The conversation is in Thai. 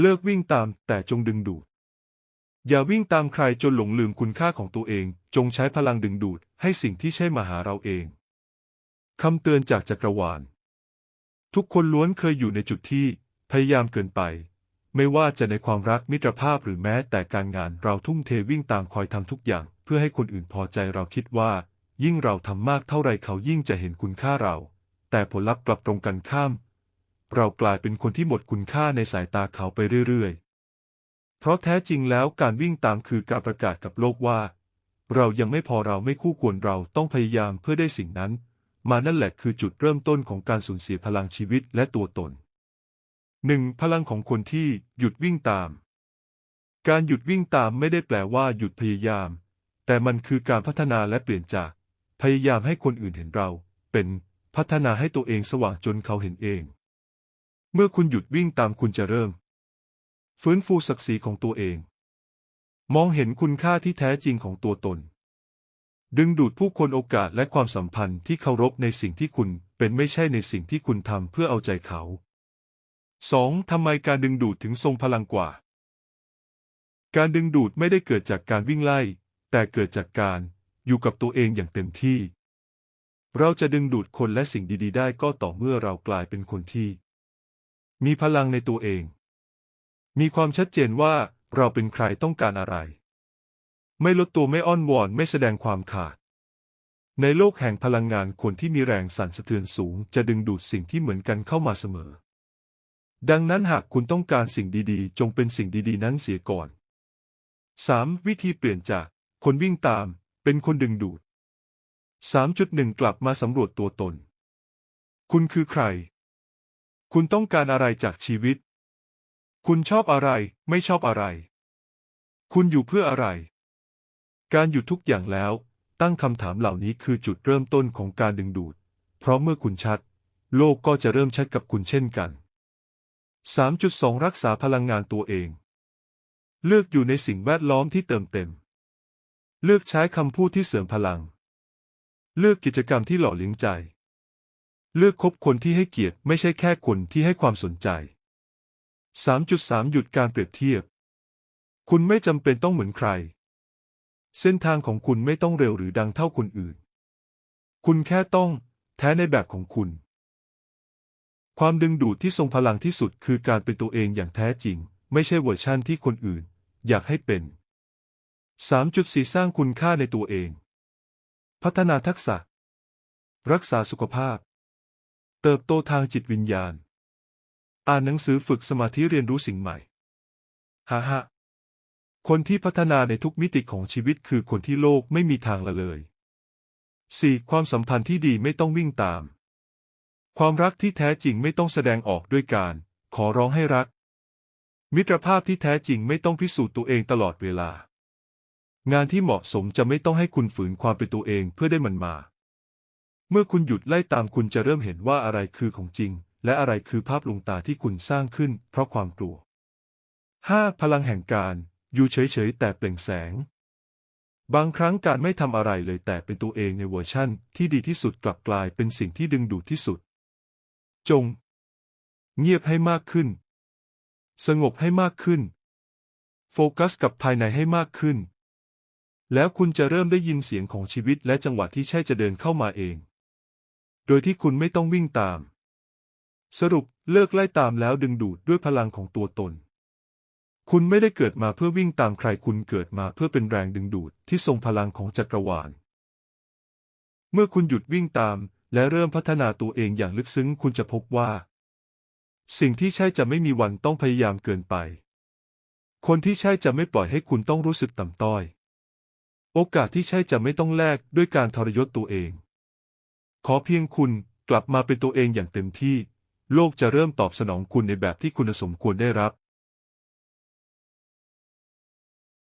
เลิกวิ่งตามแต่จงดึงดูด อย่าวิ่งตามใครจนหลงลืมคุณค่าของตัวเอง จงใช้พลังดึงดูดให้สิ่งที่ใช่มาหาเราเอง คำเตือนจากจักรวาล ทุกคนล้วนเคยอยู่ในจุดที่พยายามเกินไป ไม่ว่าจะในความรักมิตรภาพหรือแม้แต่การงานเราทุ่มเทวิ่งตามคอยทำทุกอย่าง เพื่อให้คนอื่นพอใจเราคิดว่า ยิ่งเราทำมากเท่าไรเขายิ่งจะเห็นคุณค่าเรา แต่ผลลัพธ์กลับตรงกันข้าม เรากลายเป็นคนที่หมดคุณค่าในสายตาเขาไปเรื่อยๆ เพราะแท้จริงแล้วการวิ่งตามคือการประกาศกับโลกว่า เรายังไม่พอเราไม่คู่ควรเราต้องพยายามเพื่อได้สิ่งนั้น มานั่นแหละคือจุดเริ่มต้นของการสูญเสียพลังชีวิตและตัวตนหนึ่งพลังของคนที่หยุดวิ่งตาม การหยุดวิ่งตามไม่ได้แปลว่าหยุดพยายาม แต่มันคือการพัฒนาและเปลี่ยนจาก พยายามให้คนอื่นเห็นเรา เป็นพัฒนาให้ตัวเองสว่างจนเขาเห็นเอง เมื่อคุณหยุดวิ่งตามคุณจะเริ่ม ฟื้นฟูศักดิ์ศรีของตัวเอง มองเห็นคุณค่าที่แท้จริงของตัวตน ดึงดูดผู้คนโอกาสและความสัมพันธ์ที่เคารพในสิ่งที่คุณเป็นไม่ใช่ในสิ่งที่คุณทำเพื่อเอาใจเขา 2. ทำไมการดึงดูดถึงทรงพลังกว่า การดึงดูดไม่ได้เกิดจากการวิ่งไล่ แต่เกิดจากการอยู่กับตัวเองอย่างเต็มที่ เราจะดึงดูดคนและสิ่งดี ๆ ได้ก็ต่อเมื่อเรากลายเป็นคนที่ มีพลังในตัวเอง มีความชัดเจนว่าเราเป็นใครต้องการอะไร ไม่ลดตัวไม่อ้อนวอนไม่แสดงความขาด ในโลกแห่งพลังงานคนที่มีแรงสั่นสะเทือนสูง จะดึงดูดสิ่งที่เหมือนกันเข้ามาเสมอ ดังนั้นหากคุณต้องการสิ่งดีๆ จงเป็นสิ่งดีๆ นั้นเสียก่อน 3. วิธีเปลี่ยนจาก คนวิ่งตาม เป็นคนดึงดูด 3.1 กลับมาสำรวจตัวตน คุณคือใคร คุณต้องการอะไรจากชีวิต คุณชอบอะไร ไม่ชอบอะไร คุณอยู่เพื่ออะไร การหยุดทุกอย่างแล้ว ตั้งคำถามเหล่านี้คือจุดเริ่มต้นของการดึงดูด เพราะเมื่อคุณชัด โลกก็จะเริ่มชัดกับคุณเช่นกัน 3.2 รักษาพลังงานตัวเอง เลือกอยู่ในสิ่งแวดล้อมที่เติมเต็ม เลือกใช้คำพูดที่เสริมพลัง เลือกกิจกรรมที่หล่อเลี้ยงใจ เลือกคบคนที่ให้เกียรติไม่ใช่แค่คนที่ให้ความสนใจ 3.3 หยุดการเปรียบเทียบ คุณไม่จำเป็นต้องเหมือนใคร เส้นทางของคุณไม่ต้องเร็วหรือดังเท่าคนอื่น คุณแค่ต้องแท้ในแบบของคุณ ความดึงดูดที่ทรงพลังที่สุดคือการเป็นตัวเองอย่างแท้จริง ไม่ใช่เวอร์ชั่นที่คนอื่น อยากให้เป็น 3.4 สร้างคุณค่าในตัวเอง พัฒนาทักษะ รักษาสุขภาพ เติบโตทางจิตวิญญาณ อ่านหนังสือฝึกสมาธิเรียนรู้สิ่งใหม่ฮ่าฮ่าคนที่พัฒนาในทุกมิติของชีวิตคือคนที่โลกไม่มีทางละเลย 4. ความสัมพันธ์ที่ดีไม่ต้องวิ่งตาม ความรักที่แท้จริงไม่ต้องแสดงออกด้วยการ ขอร้องให้รัก มิตรภาพที่แท้จริงไม่ต้องพิสูจน์ตัวเองตลอดเวลา งานที่เหมาะสมจะไม่ต้องให้คุณฝืนความเป็นตัวเองเพื่อได้มันมา เมื่อคุณหยุดไล่ตามคุณจะเริ่มเห็นว่าอะไรคือของจริง และอะไรคือภาพลวงตาที่คุณสร้างขึ้น เพราะความกลัว 5. พลังแห่งการ อยู่เฉยๆ แต่เปล่งแสง บางครั้งการไม่ทำอะไรเลยแต่เป็นตัวเองในเวอร์ชั่น ที่ดีที่สุดกลับกลายเป็นสิ่งที่ดึงดูดที่สุด จง เงียบให้มากขึ้น สงบให้มากขึ้น โฟกัสกับภายในให้มากขึ้น แล้วคุณจะเริ่มได้ยินเสียงของชีวิตและจังหวะที่ใช่จะเดินเข้ามาเอง โดยที่คุณไม่ต้องวิ่งตาม สรุปเลิกไล่ตามแล้วดึงดูดด้วยพลังของตัวตน คุณไม่ได้เกิดมาเพื่อวิ่งตามใครคุณเกิดมาเพื่อเป็นแรงดึงดูดที่ทรงพลังของจักรวาล เมื่อคุณหยุดวิ่งตาม และเริ่มพัฒนาตัวเองอย่างลึกซึ้งคุณจะพบว่า สิ่งที่ใช่จะไม่มีวันต้องพยายามเกินไป คนที่ใช่จะไม่ปล่อยให้คุณต้องรู้สึกต่ำต้อย โอกาสที่ใช่จะไม่ต้องแลกด้วยการทรยศตัวเอง ขอเพียงคุณกลับมาเป็นตัวเองอย่างเต็มที่ โลกจะเริ่มตอบสนองคุณในแบบที่คุณสมควรได้รับ